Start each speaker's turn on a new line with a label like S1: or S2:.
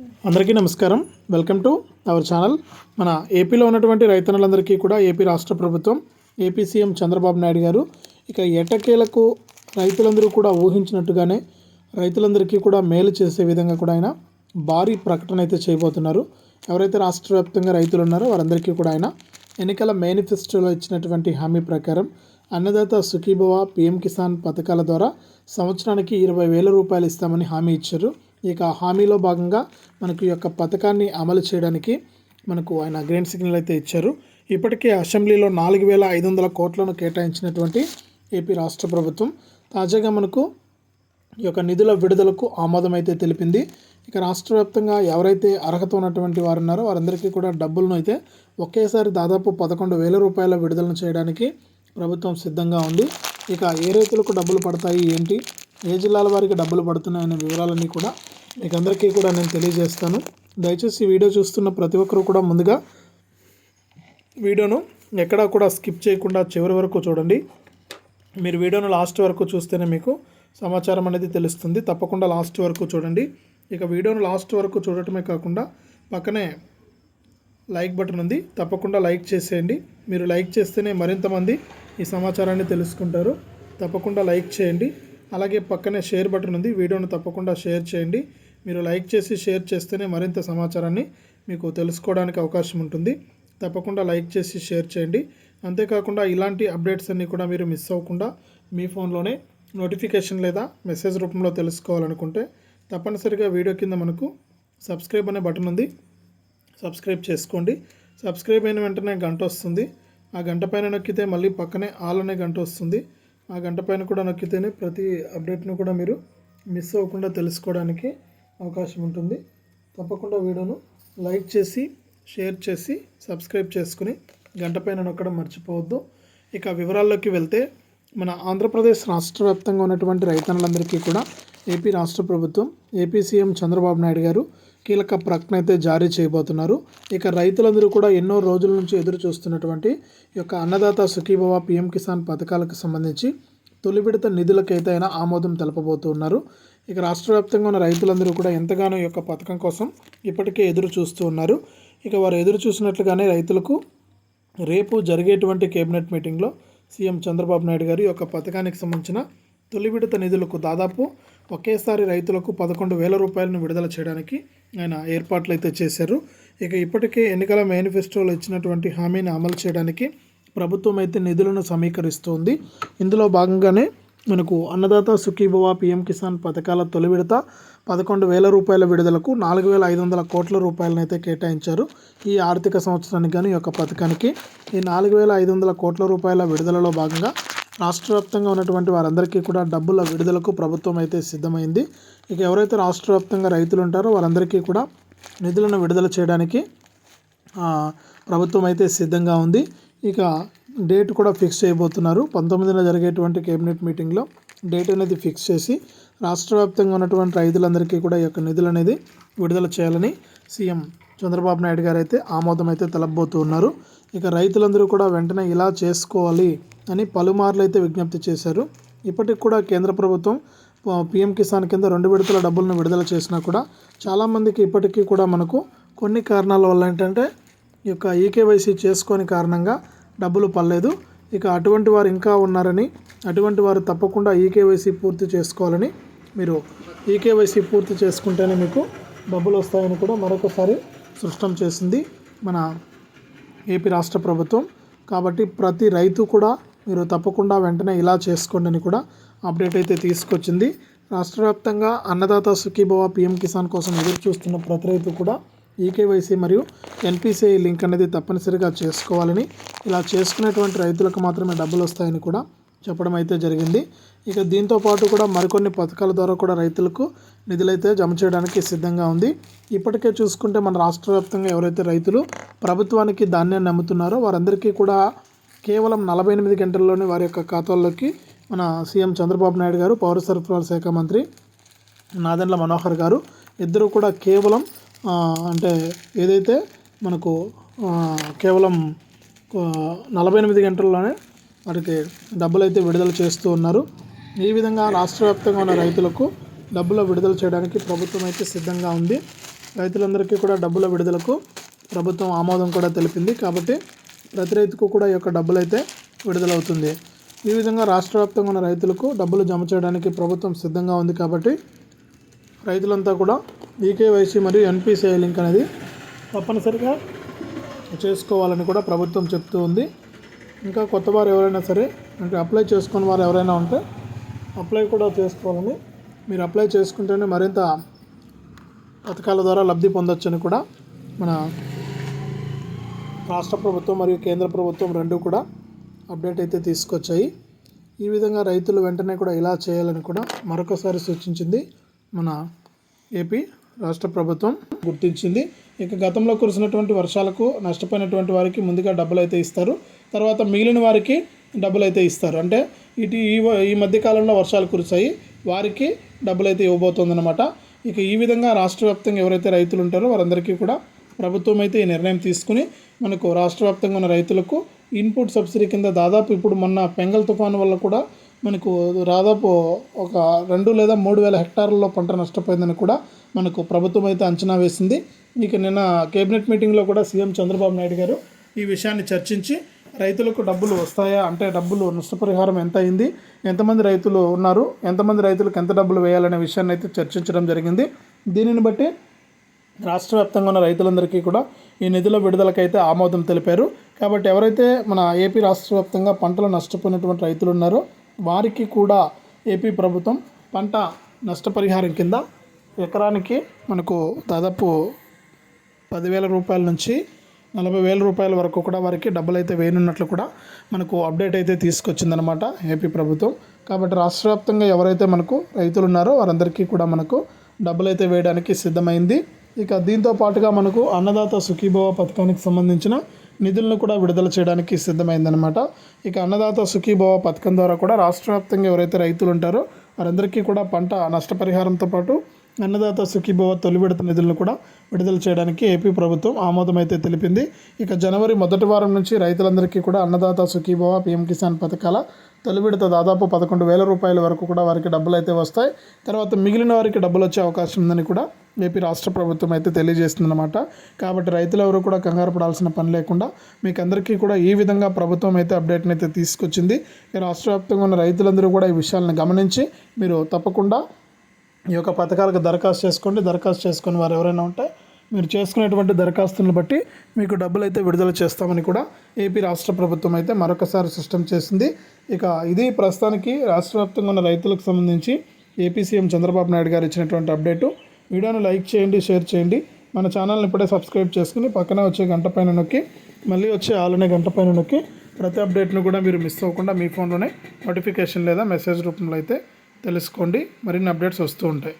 S1: అందరికీ నమస్కారం. Welcome to our channel. మన ఏపీలో ఉన్నటువంటి రైతన్నలందరికీ కూడా ఏపీ రాష్ట్ర ప్రభుత్వం ఏపీ సీఎం చంద్రబాబు నాయుడు గారు ఇక ఎటకేలకు రైతులందరూ కూడా ఊహించినట్టుగానే రైతులందరికీ కూడా మేలు చేసే విధంగా కూడా ఆయన భారీ ప్రకటన అయితే చేయబోతున్నారు. ఎవరైతే రాష్ట్ర వ్యాప్తంగా రైతులు ఉన్నారో వారందరికీ కూడా ఆయన ఎన్నికల మేనిఫెస్టోలో ఇచ్చినటువంటి హామీ ప్రకారం అన్నదాత సుఖీభవ పిఎం కిసాన్ పథకాల ద్వారా సంవత్సరానికి ఇరవై వేల రూపాయలు ఇస్తామని హామీ ఇచ్చారు. ఇక హామీలో భాగంగా మనకు ఈ యొక్క పథకాన్ని అమలు చేయడానికి మనకు ఆయన గ్రీన్ సిగ్నల్ అయితే ఇచ్చారు. ఇప్పటికే అసెంబ్లీలో నాలుగు వేల ఐదు వందల కోట్లను కేటాయించినటువంటి ఏపీ రాష్ట్ర ప్రభుత్వం తాజాగా మనకు ఈ యొక్క నిధుల విడుదలకు ఆమోదం అయితే తెలిపింది. ఇక రాష్ట్ర వ్యాప్తంగా ఎవరైతే అర్హత ఉన్నటువంటి వారు ఉన్నారో వారందరికీ కూడా డబ్బులను అయితే ఒకేసారి దాదాపు పదకొండు వేల రూపాయల విడుదలను చేయడానికి ప్రభుత్వం సిద్ధంగా ఉంది. ఇక ఏ రైతులకు డబ్బులు పడతాయి ఏంటి ఏ జిల్లాల వారికి డబ్బులు పడుతున్నాయనే వివరాలన్నీ కూడా మీకు అందరికీ కూడా నేను తెలియజేస్తాను. దయచేసి వీడియో చూస్తున్న ప్రతి ఒక్కరూ కూడా ముందుగా వీడియోను ఎక్కడా కూడా స్కిప్ చేయకుండా చివరి వరకు చూడండి. మీరు వీడియోను లాస్ట్ వరకు చూస్తేనే మీకు సమాచారం అనేది తెలుస్తుంది. తప్పకుండా లాస్ట్ వరకు చూడండి. ఇక వీడియోను లాస్ట్ వరకు చూడటమే కాకుండా పక్కనే లైక్ బటన్ ఉంది. తప్పకుండా లైక్ చేసేయండి. మీరు లైక్ చేస్తేనే మరింత మంది ఈ సమాచారాన్ని తెలుసుకుంటారు. తప్పకుండా లైక్ చేయండి. అలాగే పక్కనే షేర్ బటన్ ఉంది. వీడియోను తప్పకుండా షేర్ చేయండి. మీరు లైక్ చేసి షేర్ చేస్తేనే మరింత సమాచారాన్ని మీకు తెలుసుకోవడానికి అవకాశం ఉంటుంది. తప్పకుండా లైక్ చేసి షేర్ చేయండి. అంతేకాకుండా ఇలాంటి అప్డేట్స్ అన్నీ కూడా మీరు మిస్ అవ్వకుండా మీ ఫోన్లోనే నోటిఫికేషన్ లేదా మెసేజ్ రూపంలో తెలుసుకోవాలనుకుంటే తప్పనిసరిగా వీడియో కింద మనకు సబ్స్క్రైబ్ అనే బటన్ ఉంది. సబ్స్క్రైబ్ చేసుకోండి. సబ్స్క్రైబ్ అయిన వెంటనే గంట వస్తుంది. ఆ గంట పైన నొక్కితే మళ్ళీ పక్కనే ఆల్ అనే గంట వస్తుంది. ఆ గంట పైన కూడా నొక్కితేనే ప్రతి అప్డేట్ను కూడా మీరు మిస్ అవ్వకుండా తెలుసుకోవడానికి అవకాశం ఉంటుంది. తప్పకుండా వీడియోను లైక్ చేసి షేర్ చేసి సబ్స్క్రైబ్ చేసుకుని గంట పైన నొక్కడం మర్చిపోవద్దు. ఇక వివరాల్లోకి వెళ్తే మన ఆంధ్రప్రదేశ్ రాష్ట్ర వ్యాప్తంగా ఉన్నటువంటి రైతన్నులందరికీ కూడా ఏపీ రాష్ట్ర ప్రభుత్వం ఏపీ సీఎం చంద్రబాబు నాయుడు గారు కీలక ప్రకటన అయితే జారీ చేయబోతున్నారు. ఇక రైతులందరూ కూడా ఎన్నో రోజుల నుంచి ఎదురు చూస్తున్నటువంటి ఈ యొక్క అన్నదాత సుఖీభవ పిఎం కిసాన్ పథకాలకు సంబంధించి తొలి విడత నిధులకైతే ఆయన ఆమోదం తెలపబోతున్నారు ఇక రాష్ట్ర వ్యాప్తంగా ఉన్న రైతులందరూ కూడా ఎంతగానో ఈ యొక్క పథకం కోసం ఇప్పటికే ఎదురు చూస్తూ ఉన్నారు. ఇక వారు ఎదురు చూసినట్లుగానే రైతులకు రేపు జరిగేటువంటి కేబినెట్ మీటింగ్లో సీఎం చంద్రబాబు నాయుడు గారు ఈ యొక్క పథకానికి సంబంధించిన తొలి విడత నిధులకు దాదాపు ఒకేసారి రైతులకు పదకొండు వేల రూపాయలను విడుదల చేయడానికి ఆయన ఏర్పాట్లు అయితే చేశారు. ఇక ఇప్పటికే ఎన్నికల మేనిఫెస్టోలో ఇచ్చినటువంటి హామీని అమలు చేయడానికి ప్రభుత్వం అయితే నిధులను సమీకరిస్తోంది. ఇందులో భాగంగానే మనకు అన్నదాత సుఖీభవ పిఎం కిసాన్ పథకాల తొలి విడత పదకొండు వేల రూపాయల విడుదలకు నాలుగు వేల ఐదు వందల కోట్ల రూపాయలను అయితే కేటాయించారు. ఈ ఆర్థిక సంవత్సరానికి కానీ ఈ యొక్క పథకానికి ఈ నాలుగు వేల ఐదు వందల కోట్ల రూపాయల విడుదలలో భాగంగా రాష్ట్ర వ్యాప్తంగా ఉన్నటువంటి వారందరికీ కూడా డబ్బుల విడుదలకు ప్రభుత్వం అయితే సిద్ధమైంది. ఇక ఎవరైతే రాష్ట్ర వ్యాప్తంగా రైతులు ఉంటారో వారందరికీ కూడా నిధులను విడుదల చేయడానికి ప్రభుత్వం అయితే సిద్ధంగా ఉంది. ఇక డేట్ కూడా ఫిక్స్ చేయబోతున్నారు. పంతొమ్మిదిన జరిగేటువంటి కేబినెట్ మీటింగ్లో డేట్ అనేది ఫిక్స్ చేసి రాష్ట్ర వ్యాప్తంగా ఉన్నటువంటి రైతులందరికీ కూడా ఈ యొక్క నిధులు అనేది విడుదల చేయాలని సీఎం చంద్రబాబు నాయుడు గారు అయితే ఆమోదం అయితే తెలపబోతూ ఉన్నారు ఇక రైతులందరూ కూడా వెంటనే ఇలా చేసుకోవాలి. అని పలుమార్లు అయితే విజ్ఞప్తి చేశారు. ఇప్పటికి కూడా కేంద్ర ప్రభుత్వం పిఎం కిసాన్ కింద రెండు విడతల డబ్బులను విడుదల చేసినా కూడా చాలామందికి ఇప్పటికీ కూడా మనకు కొన్ని కారణాల వల్ల ఏంటంటే ఈ యొక్క ఈకేవైసీ చేసుకొని కారణంగా డబ్బులు పడలేదు. ఇక అటువంటి వారు ఇంకా ఉన్నారని అటువంటి వారు తప్పకుండా ఈకేవైసీ పూర్తి చేసుకోవాలని మీరు ఈకేవైసీ పూర్తి చేసుకుంటేనే మీకు డబ్బులు వస్తాయని కూడా మరొకసారి స్పష్టం చేసింది మన ఏపీ రాష్ట్ర ప్రభుత్వం. కాబట్టి ప్రతి రైతు కూడా మీరు తప్పకుండా వెంటనే ఇలా చేసుకోండి అని కూడా అప్డేట్ అయితే తీసుకొచ్చింది. రాష్ట్ర వ్యాప్తంగా అన్నదాత సుఖీభవ పిఎం కిసాన్ కోసం ఎదురు చూస్తున్న ప్రతి రైతు కూడా ఈకేవైసీ మరియు ఎన్పిసిఐ లింక్ అనేది తప్పనిసరిగా చేసుకోవాలని ఇలా చేసుకునేటువంటి రైతులకు మాత్రమే డబ్బులు వస్తాయని కూడా చెప్పడం అయితే జరిగింది. ఇక దీంతో పాటు కూడా మరికొన్ని పథకాల ద్వారా కూడా రైతులకు నిధులైతే జమ చేయడానికి సిద్ధంగా ఉంది. ఇప్పటికే చూసుకుంటే మన రాష్ట్ర వ్యాప్తంగా ఎవరైతే రైతులు ప్రభుత్వానికి ధాన్యాన్ని నమ్ముతున్నారో వారందరికీ కూడా కేవలం నలభై ఎనిమిది గంటల్లోనే వారి యొక్క ఖాతాల్లోకి మన సీఎం చంద్రబాబు నాయుడు గారు పౌర సరఫరాల శాఖ మంత్రి నాదెండ్ల మనోహర్ గారు. ఇద్దరు కూడా కేవలం అంటే ఏదైతే మనకు కేవలం నలభై ఎనిమిది గంటల్లోనే వారికి డబ్బులు అయితే విడుదల చేస్తూ ఉన్నారు. ఈ విధంగా రాష్ట్ర వ్యాప్తంగా ఉన్న రైతులకు డబ్బులు విడుదల చేయడానికి ప్రభుత్వం అయితే సిద్ధంగా ఉంది. రైతులందరికీ కూడా డబ్బుల విడుదలకు ప్రభుత్వం ఆమోదం కూడా తెలిపింది. కాబట్టి ప్రతి రైతుకు కూడా ఈ యొక్క డబ్బులు అయితే విడుదలవుతుంది. ఈ విధంగా రాష్ట్ర వ్యాప్తంగా ఉన్న రైతులకు డబ్బులు జమ చేయడానికి ప్రభుత్వం సిద్ధంగా ఉంది కాబట్టి రైతులంతా కూడా ఈకేవైసీ మరియు ఎన్పిసిఐ లింక్ అనేది తప్పనిసరిగా చేసుకోవాలని కూడా ప్రభుత్వం చెప్తూ ఉంది. ఇంకా కొత్త వారు ఎవరైనా సరే అంటే అప్లై చేసుకున్న వారు ఎవరైనా ఉంటే అప్లై కూడా చేసుకోవాలని మీరు అప్లై చేసుకుంటేనే మరింత పథకాల ద్వారా లబ్ధి పొందొచ్చని కూడా మన రాష్ట్ర ప్రభుత్వం మరియు కేంద్ర ప్రభుత్వం రెండు కూడా అప్డేట్ అయితే తీసుకొచ్చాయి. ఈ విధంగా రైతులు వెంటనే కూడా ఇలా చేయాలని కూడా మరొకసారి సూచించింది మన ఏపీ రాష్ట్ర ప్రభుత్వం గుర్తించింది. ఇక గతంలో కురిసినటువంటి వర్షాలకు నష్టపోయినటువంటి వారికి ముందుగా డబ్బులు అయితే ఇస్తారు. తర్వాత మిగిలిన వారికి డబ్బులు అయితే ఇస్తారు. అంటే ఇటు ఈ ఈ మధ్య కాలంలో వర్షాలు కురిసాయి వారికి డబ్బులు అయితే ఇవ్వబోతోందన్నమాట. ఇక ఈ విధంగా రాష్ట్ర వ్యాప్తంగా ఎవరైతే రైతులు ఉంటారో వారందరికీ కూడా ప్రభుత్వం అయితే ఈ నిర్ణయం తీసుకుని మనకు రాష్ట్ర వ్యాప్తంగా ఉన్న రైతులకు ఇన్పుట్ సబ్సిడీ కింద దాదాపు ఇప్పుడు మొన్న పెంగల్ తుఫాను వల్ల కూడా మనకు దాదాపు ఒక రెండు లేదా మూడు వేల హెక్టార్లలో పంట నష్టపోయిందని కూడా మనకు ప్రభుత్వం అయితే అంచనా వేసింది. ఇక నిన్న కేబినెట్ మీటింగ్లో కూడా సీఎం చంద్రబాబు నాయుడు గారు ఈ విషయాన్ని చర్చించి రైతులకు డబ్బులు వస్తాయా అంటే డబ్బులు నష్టపరిహారం ఎంత అయింది ఎంతమంది రైతులు ఉన్నారు ఎంతమంది రైతులకు ఎంత డబ్బులు వేయాలనే విషయాన్ని అయితే చర్చించడం జరిగింది. దీనిని బట్టి రాష్ట్ర వ్యాప్తంగా ఉన్న రైతులందరికీ కూడా ఈ నిధుల విడుదలకైతే ఆమోదం తెలిపారు. కాబట్టి ఎవరైతే మన ఏపీ రాష్ట్ర వ్యాప్తంగా పంటలు నష్టపోయినటువంటి రైతులు ఉన్నారో వారికి కూడా ఏపీ ప్రభుత్వం పంట నష్టపరిహారం కింద ఎకరానికి మనకు దాదాపు పదివేల రూపాయల నుంచి నలభై వేల రూపాయల వరకు కూడా వారికి డబ్బులు అయితే వేయనున్నట్లు కూడా మనకు అప్డేట్ అయితే తీసుకొచ్చిందనమాట ఏపీ ప్రభుత్వం. కాబట్టి రాష్ట్ర వ్యాప్తంగా ఎవరైతే మనకు రైతులు ఉన్నారో వారందరికీ కూడా మనకు డబ్బులు అయితే వేయడానికి సిద్ధమైంది. ఇక దీంతో పాటుగా మనకు అన్నదాత సుఖీభవ పథకానికి సంబంధించిన నిధులను కూడా విడుదల చేయడానికి సిద్ధమైందనమాట ఇక అన్నదాత సుఖీభవ పథకం ద్వారా కూడా రాష్ట్ర వ్యాప్తంగా ఎవరైతే రైతులు ఉంటారో వారందరికీ కూడా పంట నష్టపరిహారంతో పాటు అన్నదాత సుఖీభవ తొలి విడత నిధులను కూడా విడుదల చేయడానికి ఏపీ ప్రభుత్వం ఆమోదం అయితే తెలిపింది. ఇక జనవరి మొదటి వారం నుంచి రైతులందరికీ కూడా అన్నదాత సుఖీభవ పీఎం కిసాన్ పథకాల తొలి విడత దాదాపు పదకొండు వేల రూపాయల వరకు కూడా వారికి డబ్బులు అయితే వస్తాయి. తర్వాత మిగిలిన వారికి డబ్బులు వచ్చే అవకాశం ఉందని కూడా ఏపీ రాష్ట్ర ప్రభుత్వం అయితే తెలియజేస్తుందన్నమాట. కాబట్టి రైతులు ఎవరు కూడా కంగారు పడాల్సిన పని లేకుండా మీకు అందరికీ కూడా ఈ విధంగా ప్రభుత్వం అయితే అప్డేట్ని అయితే తీసుకొచ్చింది. రాష్ట్ర వ్యాప్తంగా ఉన్న రైతులందరూ కూడా ఈ విషయాలను గమనించి మీరు తప్పకుండా ఈ యొక్క పథకాలకు దరఖాస్తు చేసుకోండి. దరఖాస్తు చేసుకుని వారు ఎవరైనా ఉంటే మీరు చేసుకునేటువంటి దరఖాస్తులను బట్టి మీకు డబ్బులు అయితే విడుదల చేస్తామని కూడా ఏపీ రాష్ట్ర ప్రభుత్వం అయితే మరొకసారి స్పష్టం చేసింది. ఇక ఇది ప్రస్తుతానికి రాష్ట్ర వ్యాప్తంగా ఉన్న రైతులకు సంబంధించి ఏపీ సీఎం చంద్రబాబు నాయుడు గారు ఇచ్చినటువంటి అప్డేటు. వీడియోను లైక్ చేయండి షేర్ చేయండి. మన ఛానల్ని ఇప్పుడే సబ్స్క్రైబ్ చేసుకుని పక్కన వచ్చే గంట పైన నొక్కి మళ్ళీ వచ్చే ఆలనే గంట పైన నొక్కి ప్రతి అప్డేట్ను కూడా మీరు మిస్ అవ్వకుండా మీ ఫోన్లోనే నోటిఫికేషన్ లేదా మెసేజ్ రూపంలో అయితే తెలుసుకోండి. మరిన్ని అప్డేట్స్ వస్తూ ఉంటాయి.